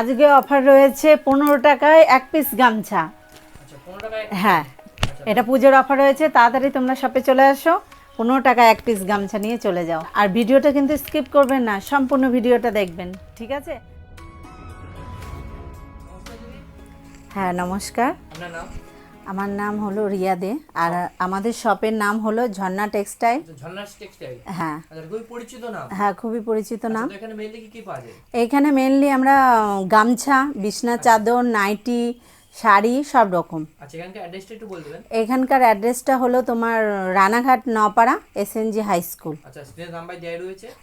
আজকে অফার রয়েছে? পনেরো টাকায় এক পিস গামছা। আচ্ছা হ্যাঁ এটা পুজোর অফার রয়েছে তাড়াতাড়ি তোমরা শপে চলে আসো পনেরো টাকা এক পিস গামছা নিয়ে চলে যাও। আর ভিডিওটা কিন্তু স্কিপ করবেন না সম্পূর্ণ ভিডিওটা দেখবেন ঠিক আছে? হ্যাঁ নমস্কার। আপনার নাম? আমার নাম হলো রিয়া দে আর আমাদের শপের নাম হলো ঝর্ণা টেক্সটাইল। ঝর্ণাস টেক্সটাইল। হ্যাঁ। আচ্ছা খুবই পরিচিত নাম। হ্যাঁ খুবই পরিচিত নাম। এখানে মেনলি কি কি পাওয়া যায়? এইখানে মেনলি আমরা গামছা বিছনা চাদর নাইটি শাড়ি সব রকম। আচ্ছা এখানকার অ্যাড্রেসটা একটু বলে দেবেন। এখানকার অ্যাড্রেসটা হলো তোমার রানাঘাট নপাড়া এসএনজি হাই স্কুল আচ্ছা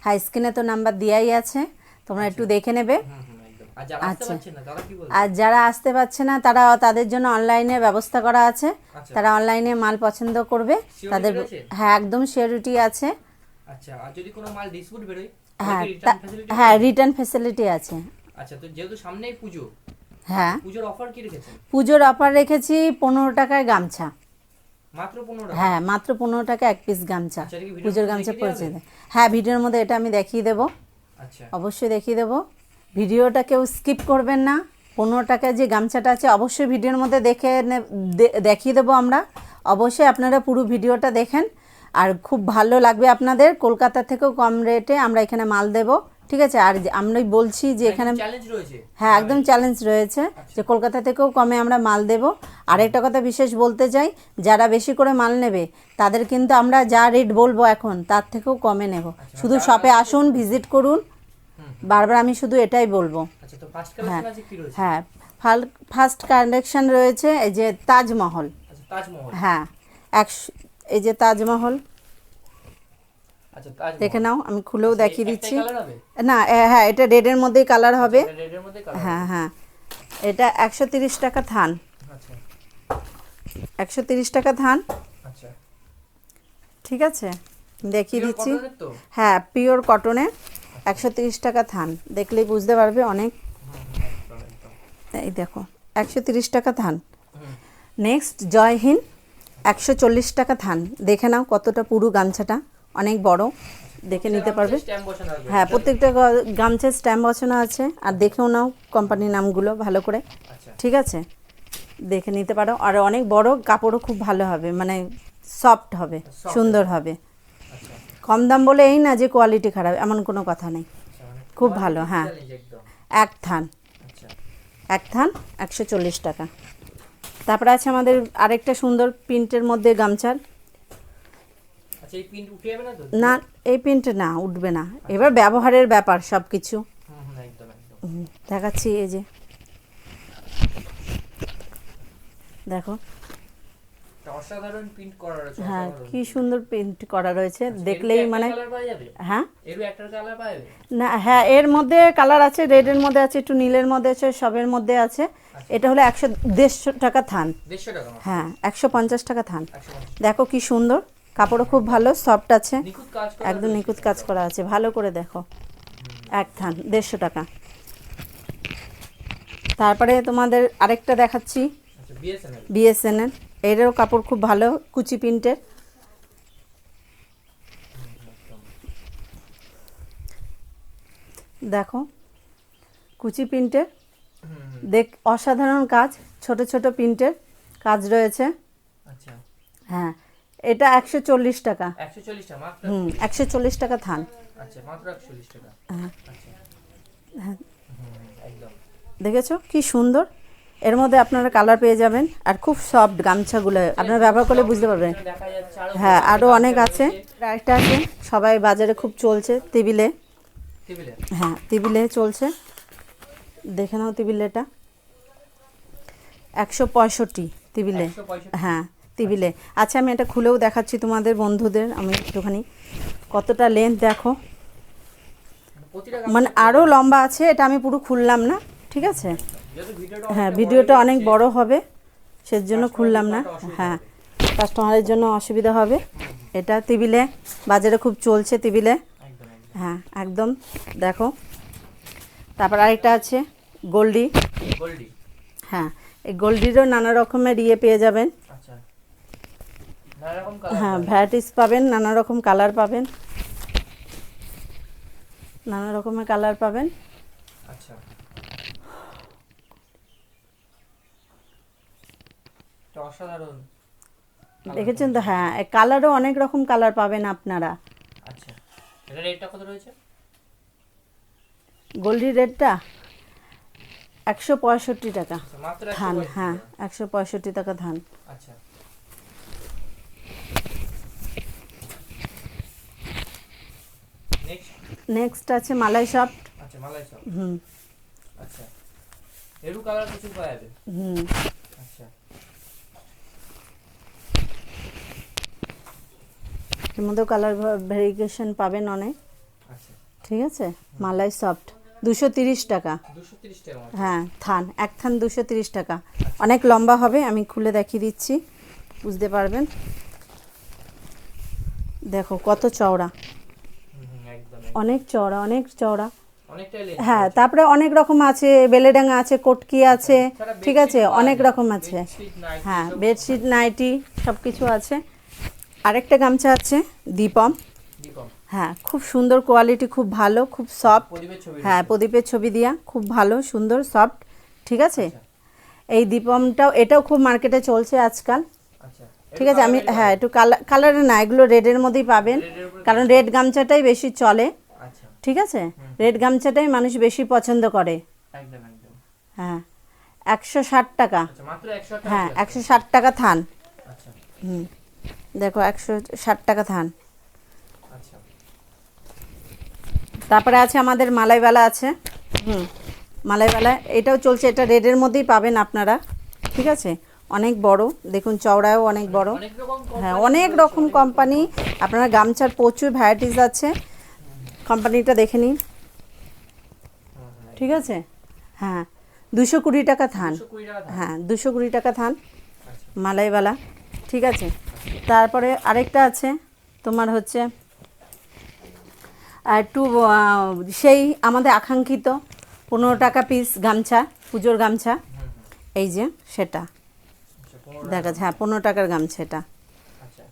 হাই স্ক্রিনে তো নাম্বার দেওয়াই আছে। তোমরা একটু দেখে নেবে। আচ্ছা। আর যারা আসতে পারছে না তারা তাদের জন্য অনলাইনে ব্যবস্থা করা আছে। আচ্ছা। তারা অনলাইনে মাল পছন্দ করবে। তাদের হ্যাঁ একদম সিওরিটি আছে। আচ্ছা আর যদি কোনো মাল ডিসপুট বেরোয় হ্যাঁ রিটার্ন তা- হ্যাঁ রিটার্ন ফেসিলিটি আছে। আচ্ছা তো যেহেতু সামনেই পুজো হ্যাঁ। পুজোর অফার কি রেখেছেন? পুজোর অফার রেখেছি পনেরো টাকায় গামছা। মাত্র হ্যাঁ মাত্র পনেরো টাকা এক পিস গামছা। আচ্ছা, পুজোর গামছা পড়েছে হ্যাঁ ভিডিওর মধ্যে এটা আমি দেখিয়ে দেবো। আচ্ছা। অবশ্যই দেখিয়ে দেবো। ভিডিওটা কেউ স্কিপ করবেন না। পনেরো টাকায় যে গামছাটা আছে অবশ্যই ভিডিওর মধ্যে দেখে দেখিয়ে দেবো আমরা। অবশ্যই আপনারা পুরো ভিডিওটা দেখেন। আর খুব ভালো লাগবে আপনাদের। কলকাতা থেকেও কম রেটে আমরা এখানে মাল দেব। ঠিক আছে? আর আমরাই বলছি যে এখানে হ্যাঁ একদম চ্যালেঞ্জ রয়েছে যে কলকাতা থেকেও কমে আমরা মাল দেব। আরেকটা কথা বিশেষ বলতে চাই যারা বেশি করে মাল নেবে তাদের কিন্তু আমরা যা রেট বলব এখন তার থেকেও কমে নেব। শুধু শপে আসুন ভিজিট করুন। বারবার আমি শুধু এটাই বলব। আচ্ছা হ্যাঁ ফাল ফার্স্ট কালেকশন রয়েছে এই যে তাজমহল। আচ্ছা হ্যাঁ একশো এই যে তাজমহল। আচ্ছা দেখে নাও আমি খুলেও দেখিয়ে দিচ্ছি। না হ্যাঁ এটা রেডের মধ্যেই কালার হবে। হ্যাঁ হ্যাঁ এটা একশো তিরিশ টাকা থান। একশো তিরিশ টাকা ধান ঠিক আছে দেখিয়ে দিচ্ছি। হ্যাঁ পিওর কটনের একশো তিরিশ টাকা থান দেখলেই বুঝতে পারবে অনেক। এই দেখো একশো তিরিশ টাকা ধান। নেক্সট জয়হিন্দ একশো চল্লিশ টাকা থান দেখে নাও কতটা পুরো গামছাটা অনেক বড়। দেখে নিতে পারবে। হ্যাঁ প্রত্যেকটা গ- গামছার স্ট্যাম্প বসানো আছে। আর দেখেও নাও কোম্পানির নামগুলো ভালো করে। আচ্ছা। ঠিক আছে? দেখে নিতে পারো। আর অনেক বড় কাপড়ও খুব ভালো হবে। মানে সফট হবে। সুন্দর হবে। কম দাম বলে এই না যে কোয়ালিটি খারাপ এমন কোনো কথা নেই। খুব ভালো হ্যাঁ। এক থান। আচ্ছা। এক থান একশো চল্লিশ টাকা। তারপরে আছে আমাদের আরেকটা সুন্দর প্রিন্টের মধ্যে গামছার। আচ্ছা না এই প্রিন্ট না উঠবে না। এবার ব্যবহারের ব্যাপার সব কিছু দেখাচ্ছি এই যে। দেখো। অসাধারণ প্রিন্ট করা রয়েছে হ্যাঁ। কি সুন্দর প্রিন্ট করা রয়েছে আচ্ছা, দেখলেই মানে হ্যাঁ? এরও একটা কালার পাওয়া যাবে? না হ্যাঁ এর মধ্যে কালার আছে রেডের মধ্যে আছে একটু নীলের মধ্যে আছে সবের মধ্যে আছে। এটা হলো একশো দেড়শো টাকা থান। টাকা হ্যাঁ একশো পঞ্চাশ টাকা থান। দেখো কি সুন্দর কাপড়ও খুব ভালো সফট আছে। একদম নিখুঁত কাজ করা আছে ভালো করে দেখো। এক থান দেড়শো টাকা। তারপরে তোমাদের আরেকটা দেখাচ্ছি। আচ্ছা বিএসএনএল বিএসএনএল এরও কাপড় খুব ভালো কুচি প্রিন্টের। দেখো কুচি প্রিন্টের। দেখ অসাধারণ কাজ ছোট ছোট প্রিন্টের কাজ রয়েছে। আচ্ছা। হ্যাঁ এটা একশো চল্লিশ টাকা। হুম একশো চল্লিশ টাকা থান। আচ্ছা হ্যাঁ। আচ্ছা। হ্যাঁ। দেখেছ কি সুন্দর? এর মধ্যে আপনারা কালার পেয়ে যাবেন আর খুব সফট গামছাগুলো আপনারা ব্যবহার করলে বুঝতে পারবেন। হ্যাঁ আরও অনেক আছে। আরেকটা আছে। সবাই বাজারে খুব চলছে টেবিলে হ্যাঁ টেবিলে চলছে। দেখে নাও টেবিলেটা একশো পঁয়ষট্টি টেবিলে হ্যাঁ টেবিলে আচ্ছা আমি এটা খুলেও দেখাচ্ছি তোমাদের বন্ধুদের। আমি একটুখানি কতটা লেন্থ দেখো। মানে আরও লম্বা আছে এটা আমি পুরো খুললাম না ঠিক আছে? হ্যাঁ ভিডিওটা অনেক বড় হবে সেজন্য খুললাম না। হ্যাঁ কাস্টমারের জন্য অসুবিধা হবে। এটা টেবিলে বাজারে খুব চলছে টেবিলে। হ্যাঁ একদম দেখো। তারপর আরেকটা আছে গোল্ডি। হ্যাঁ এই গোল্ডিরও নানা রকমের ইয়ে পেয়ে যাবেন। আচ্ছা। হ্যাঁ ভ্যারাইটিস পাবেন নানা রকম কালার পাবেন। নানা রকমের কালার পাবেন আচ্ছা এটা অসাধারণ দেখেছেন তো? হ্যাঁ কালারও অনেক রকম কালার পাবেন আপনারা। আচ্ছা এটা রেটটা কত রয়েছে? গোল্ডি রেটটা একশো পঁয়ষট্টি টাকা। আচ্ছা, ধান হ্যাঁ একশো পঁয়ষট্টি টাকা ধান। আচ্ছা। নেক্সট আছে মালাই সফট। আচ্ছা মালাই সব হুম। আচ্ছা। এরু কালার কিছু পাওয়া যাবে? হুম। আচ্ছা। এর মধ্যেও কালার ভেরিয়েশন পাবেন অনেক। আচ্ছা। ঠিক আছে? মালাই সফট দুশো তিরিশ টাকা। হ্যাঁ থান। এক থান দুশো তিরিশ টাকা। অনেক লম্বা হবে আমি খুলে দেখিয়ে দিচ্ছি। বুঝতে পারবেন? দেখো কত চওড়া। অনেক চওড়া অনেক চওড়া। হ্যাঁ তারপরে অনেক রকম আছে বেলেডাঙ্গা আছে কটকি আছে ঠিক আছে? অনেক রকম আছে। হ্যাঁ বেডশিট নাইটি সব কিছু আছে। আরেকটা গামছা আছে দীপম। হ্যাঁ খুব সুন্দর কোয়ালিটি খুব ভালো খুব সফট হ্যাঁ প্রদীপের ছবি দিয়া খুব ভালো সুন্দর সফট ঠিক আছে? আচ্ছা, এই দীপমটাও এটাও খুব মার্কেটে চলছে আজকাল। আচ্ছা। ঠিক আছে আমি হ্যাঁ একটু কালার কালারে না এগুলো রেডের মধ্যেই পাবেন। কারণ রেড গামছাটাই বেশি চলে। আচ্ছা। ঠিক আছে? রেড গামছাটাই মানুষ বেশি পছন্দ করে। হ্যাঁ একশো ষাট টাকা। হ্যাঁ একশো ষাট টাকা থান। হুম। দেখো একশো ষাট টাকা থান আচ্ছা। তারপরে আছে আমাদের মালাইওয়ালা আছে। হুম মালাইওয়ালা এটাও চলছে এটা রেডের মধ্যেই পাবেন আপনারা ঠিক আছে? অনেক বড় দেখুন চওড়াও অনেক বড়। হ্যাঁ অনেক রকম কোম্পানি আপনারা গামছার প্রচুর ভ্যারাইটিস আছে। কোম্পানিটা দেখে নিন। হ্যাঁ, হ্যাঁ, ঠিক আছে? হ্যাঁ দুশো কুড়ি টাকা থান 220 টাকা দাম। হ্যাঁ দুশো কুড়ি টাকা থান আচ্ছা। মালাইওয়ালা ঠিক আছে? তারপরে আরেকটা আছে তোমার হচ্ছে আর একটু সেই আমাদের আকাঙ্ক্ষিত পনেরো টাকা পিস গামছা পুজোর গামছা। এই যে সেটা। দেখা যাচ্ছে হ্যাঁ পনেরো টাকার গামছা এটা আচ্ছা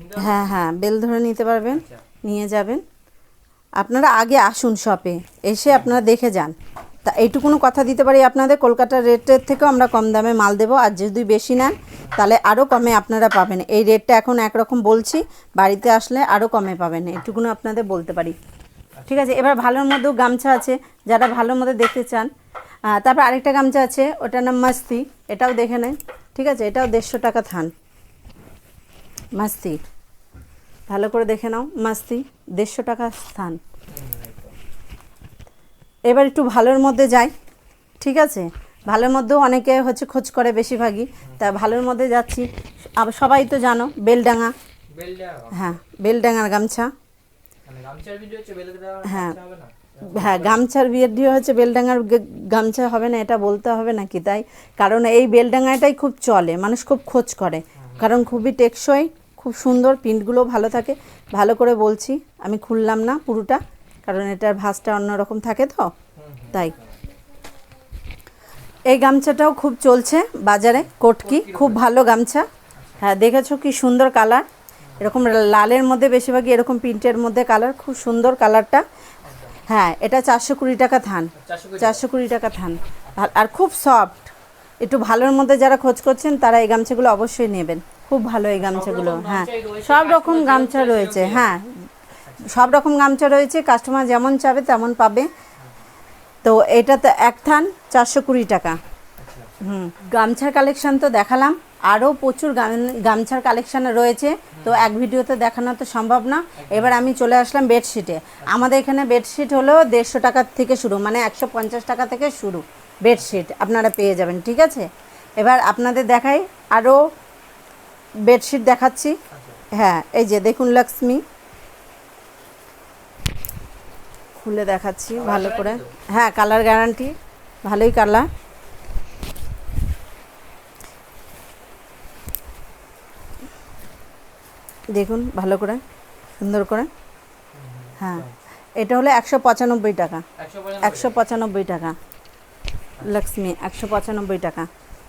আচ্ছা? হ্যাঁ হ্যাঁ বেল ধরে নিতে পারবেন আচ্ছা নিয়ে যাবেন আপনারা আগে আসুন শপে এসে আপনারা দেখে যান তা এইটুকুনো কথা দিতে পারি আপনাদের? কলকাতার রেটের থেকেও আমরা কম দামে মাল দেবো। আর যদি বেশি নেন, তাহলে আরও কমে আপনারা পাবেন। এই রেটটা এখন একরকম বলছি, বাড়িতে আসলে আরও কমে পাবেন। এইটুকুনো আপনাদের বলতে পারি। ঠিক আছে, এবার ভালোর মধ্যেও গামছা আছে। যারা ভালোর মধ্যে দেখতে চান তারপর আরেকটা গামছা আছে, ওটার নাম মাস্তি। এটাও দেখে নেন। ঠিক আছে, এটাও দেড়শো টাকা থান। মাস্তি। ভালো করে দেখে নাও। মাস্তি, দেড়শো টাকা স্থান এবার একটু ভালোর মধ্যে যাই ঠিক আছে? ভালোর মধ্যেও অনেকে হচ্ছে খোঁজ করে বেশিরভাগই তা ভালোর মধ্যে যাচ্ছি। আবার সবাই তো জানো বেলডাঙা। হ্যাঁ বেলডাঙার গামছা। মানে ভিডিও হ্যাঁ। হ্যাঁ গামছার বিয়ের দিয়ে হচ্ছে বেলডাঙার গামছা হবে না এটা বলতে হবে নাকি তাই? কারণ এই বেলডাঙাটাই খুব চলে মানুষ খুব খোঁজ করে। কারণ খুবই টেকসই খুব সুন্দর প্রিন্টগুলো ভালো থাকে। ভালো করে বলছি আমি খুললাম না পুরোটা। কারণ এটার ভাঁজটা অন্যরকম থাকে তো তাই। এই গামছাটাও খুব চলছে বাজারে কোটকি খুব ভালো গামছা। হ্যাঁ দেখেছ কি সুন্দর কালার। এরকম লালের মধ্যে বেশিরভাগই এরকম প্রিন্টের মধ্যে কালার খুব সুন্দর কালারটা। হ্যাঁ এটা চারশো কুড়ি টাকা থান। চারশো কুড়ি টাকা থান। আর খুব সফট। একটু ভালোর মধ্যে যারা খোঁজ করছেন তারা এই গামছাগুলো অবশ্যই নেবেন। খুব ভালো এই গামছাগুলো হ্যাঁ। সব রকম গামছা রয়েছে হ্যাঁ। সব রকম গামছা রয়েছে কাস্টমার যেমন চাবে তেমন পাবে। তো এটা তো এক থান চারশো কুড়ি টাকা। হুম, গামছার কালেকশন তো দেখালাম। আরও প্রচুর গামছার কালেকশন রয়েছে। তো এক ভিডিওতে দেখানো তো সম্ভব না। এবার আমি চলে আসলাম বেডশিটে আমাদের এখানে বেডশিট হলো দেড়শো টাকা থেকে শুরু মানে একশো পঞ্চাশ টাকা থেকে শুরু বেডশিট আপনারা পেয়ে যাবেন, ঠিক আছে? এবার আপনাদের দেখাই আরও বেডশিট দেখাচ্ছি। হ্যাঁ এই যে দেখুন, লক্ষ্মী। খুলে দেখাচ্ছি ভালো করে। হ্যাঁ কালার গ্যারান্টি ভালোই কালার দেখুন ভালো করে সুন্দর করে। হ্যাঁ এটা হলো একশো পঁচানব্বই টাকা। একশো পঁচানব্বই টাকা। লক্ষ্মী একশো পঁচানব্বই টাকা।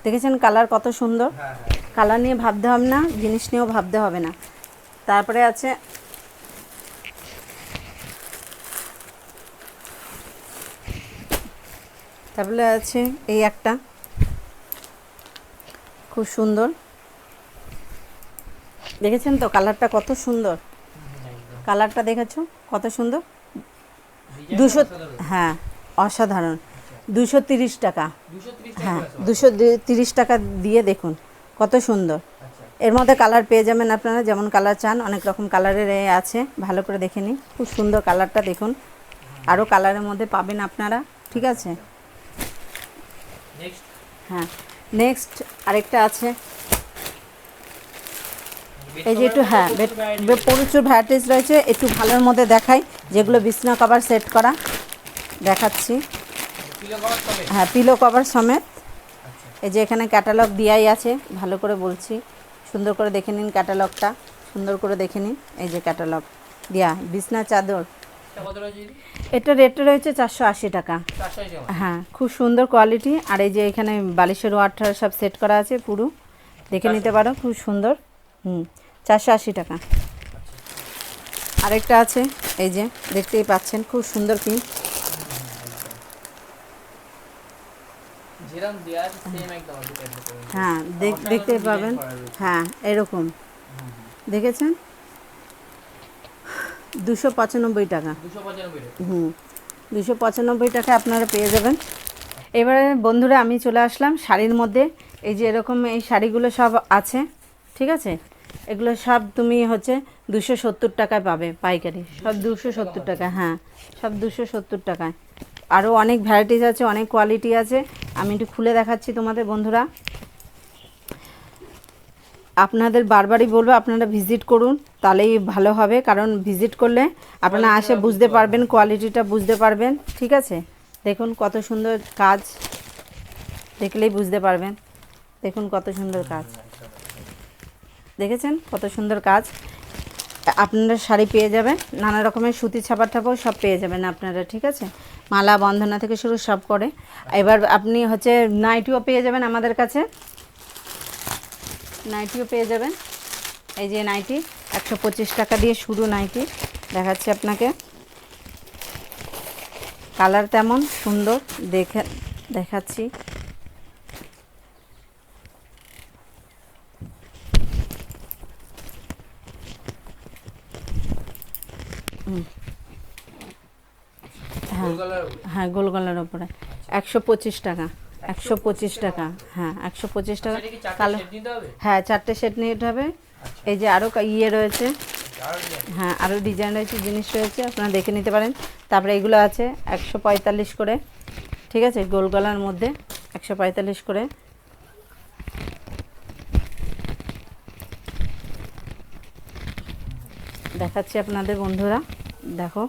দেখেছেন কালার কত সুন্দর? হ্যাঁ হ্যাঁ। কালার নিয়ে ভাবতে হবে না জিনিস নিয়েও ভাবতে হবে না। তারপরে আছে তারপরে আছে এই একটা। খুব সুন্দর। দেখেছেন তো কালারটা কত সুন্দর? কালারটা দেখেছ? কত সুন্দর? দুশো হ্যাঁ অসাধারণ। দুশো তিরিশ টাকা। হ্যাঁ দুশো তিরিশ টাকা দিয়ে দেখুন কত সুন্দর। আচ্ছা। এর মধ্যে কালার পেয়ে যাবেন আপনারা যেমন কালার চান অনেক রকম কালারের এ আছে ভালো করে দেখে নিন। খুব সুন্দর কালারটা দেখুন। আরও কালারের মধ্যে পাবেন আপনারা ঠিক আছে? হ্যাঁ নেক্সট আরেকটা আছে। এই যে একটু হ্যাঁ প্রচুর ভ্যারাইটিস রয়েছে। একটু ভালোর মধ্যে দেখাই যেগুলো বিছনা কভার সেট করা। দেখাচ্ছি। হ্যাঁ পিলো কভার সমেত। আচ্ছা। এই যে এখানে ক্যাটালগ দেওয়াই আছে ভালো করে বলছি। সুন্দর করে দেখে নিন ক্যাটালগটা সুন্দর করে দেখে নিন। এই যে ক্যাটালগ দেয়া বিছনা চাদর। এটা রেটটা রয়েছে চারশো আশি টাকা। হ্যাঁ খুব সুন্দর কোয়ালিটি। আর এই যে এখানে বালিশের ওয়াটার সব সেট করা আছে পুরো। দেখে নিতে পারো খুব সুন্দর। হুম চারশো আশি টাকা। আরেকটা আছে এই যে দেখতেই পাচ্ছেন খুব সুন্দর করে। হ্যাঁ দেখতে পাবেন। হ্যাঁ এরকম। দেখেছেন? দুশো পঁচানব্বই টাকা। হুম দুশো পঁচানব্বই টাকা আপনারা পেয়ে যাবেন। এবারে বন্ধুরা আমি চলে আসলাম শাড়ির মধ্যে। এই যে এরকম এই শাড়িগুলো সব আছে ঠিক আছে? এগুলো সব তুমি হচ্ছে দুশো সত্তর টাকায় পাবে পাইকারি। সব দুশো সত্তর টাকা হ্যাঁ সব দুশো সত্তর টাকায়। আরও অনেক ভ্যারাইটিস আছে অনেক কোয়ালিটি আছে। আমি একটু খুলে দেখাচ্ছি তোমাদের বন্ধুরা। আপনাদের বারবারই বলব আপনারা ভিজিট করুন তাহলেই ভালো হবে। কারণ ভিজিট করলে আপনারা আসে বুঝতে পারবেন। কোয়ালিটিটা বুঝতে পারবেন ঠিক আছে? দেখুন কত সুন্দর কাজ দেখলেই বুঝতে পারবেন। দেখুন কত সুন্দর কাজ। দেখেছেন কত সুন্দর কাজ? আপনারা শাড়ি পেয়ে যাবেন নানা রকমের সুতি ছাপা টাপাও সব পেয়ে যাবেন আপনারা ঠিক আছে? মালা বন্ধনা থেকে শুরু সব করে। এবার আপনি হচ্ছে নাইটিও পেয়ে যাবেন আমাদের কাছে। নাইটিও পেয়ে যাবেন। এই যে নাইটি একশো পঁচিশ টাকা দিয়ে শুরু নাইটি। দেখাচ্ছি আপনাকে। কালার তেমন সুন্দর দেখে দেখাচ্ছি। হ্যাঁ হ্যাঁ গোল গলার ওপরে একশো পঁচিশ টাকা। একশো পঁচিশ টাকা। হ্যাঁ একশো পঁচিশ টাকা কালো হ্যাঁ চারটে সেট নিতে হবে। এই যে আরও ইয়ে রয়েছে। হ্যাঁ আরও ডিজাইন রয়েছে জিনিস রয়েছে আপনারা দেখে নিতে পারেন। তারপরে এগুলো আছে একশো পঁয়তাল্লিশ করে। ঠিক আছে গোল গলার মধ্যে একশো পঁয়তাল্লিশ করে। দেখাচ্ছি আপনাদের বন্ধুরা। দেখো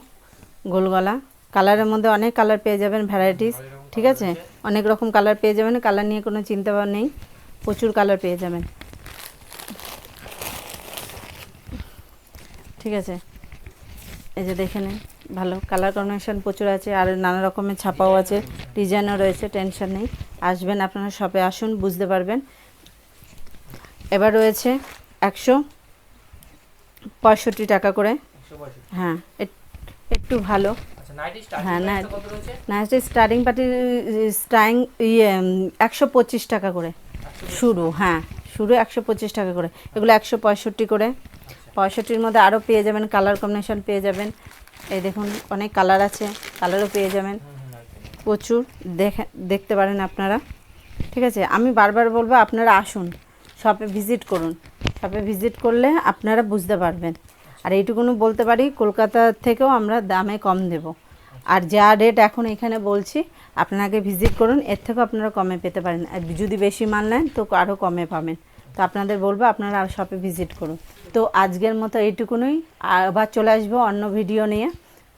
গোল গলা। কালারের মধ্যে অনেক কালার পেয়ে যাবেন ভ্যারাইটিস ঠিক আছে? অনেক রকম কালার পেয়ে যাবেন কালার নিয়ে কোনো চিন্তা নেই। প্রচুর কালার পেয়ে যাবেন। ঠিক আছে? এই যে দেখে নিন, ভালো কালার কম্বিনেশন প্রচুর আছে, আর নানা রকমের ছাপাও আছে ডিজাইনও রয়েছে টেনশন নেই। আসবেন আপনারা শপে আসুন, বুঝতে পারবেন। এবার রয়েছে একশো পঁয়ষট্টি টাকা করে। হ্যাঁ একটু ভালো। আচ্ছা নাইটি হ্যাঁ, স্টার্টিং পার্টি স্টাইং ইয়ে একশো পঁচিশ টাকা করে। শুরু হ্যাঁ শুরু একশো পঁচিশ টাকা করে। এগুলো একশো পঁয়ষট্টি করে। পঁয়ষট্টির মধ্যে আরও পেয়ে যাবেন কালার কম্বিনেশন পেয়ে যাবেন। এই দেখুন অনেক কালার আছে কালারও পেয়ে যাবেন। প্রচুর দেখে দেখতে পারেন আপনারা। ঠিক আছে আমি বারবার বলব আপনারা আসুন শপে ভিজিট করুন। শপে ভিজিট করলে আপনারা বুঝতে পারবেন। আর এইটুকুনি বলতে পারি কলকাতা থেকেও আমরা দামে কম দেব। আর যা রেট এখন এখানে বলছি, আপনাকে ভিজিট করুন, এর থেকেও আপনারা কমে পেতে পারেন। আর যদি বেশি মাল নেন, তো আরও কমে পাবেন। তো আপনাদের বলব, আপনারা শপে ভিজিট করুন। তো আজকের মতো এইটুকুনই। আবার চলে আসব অন্য ভিডিও নিয়ে।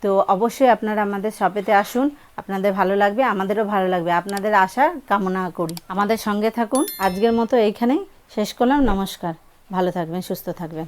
তো অবশ্যই আপনারা আমাদের শপেতে আসুন। আপনাদের ভালো লাগবে, আমাদেরও ভালো লাগবে। আপনাদের আশা, কামনা করি। আমাদের সঙ্গে থাকুন। আজকের মতো এইখানেই শেষ করলাম। নমস্কার। ভালো থাকবেন, সুস্থ থাকবেন।